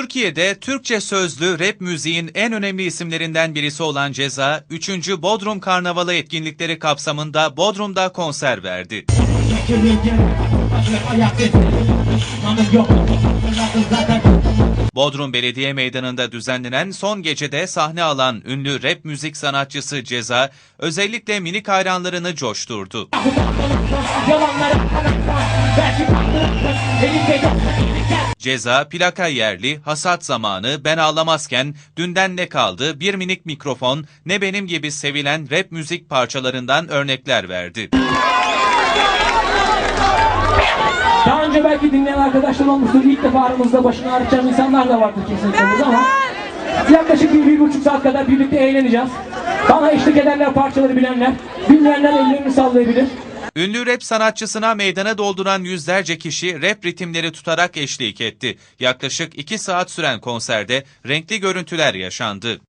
Türkiye'de Türkçe sözlü rap müziğin en önemli isimlerinden birisi olan Ceza, 3. Bodrum Karnavalı etkinlikleri kapsamında Bodrum'da konser verdi. Bodrum Belediye Meydanı'nda düzenlenen son gecede sahne alan ünlü rap müzik sanatçısı Ceza, özellikle minik hayranlarını coşturdu. Ceza, plaka yerli, hasat zamanı, ben ağlamazken, dünden ne kaldı, bir minik mikrofon, ne benim gibi sevilen rap müzik parçalarından örnekler verdi. Daha önce belki dinleyen arkadaşlar olmuştur. İlk defa aramızda başını ağrıtan insanlar da vardır kesinlikle ama yaklaşık bir, bir buçuk saat kadar birlikte eğleneceğiz. Bana eşlik edenler, parçaları bilenler, bilmeyenler ellerini sallayabilir. Ünlü rap sanatçısına meydanı dolduran yüzlerce kişi rap ritimleri tutarak eşlik etti. Yaklaşık 2 saat süren konserde renkli görüntüler yaşandı.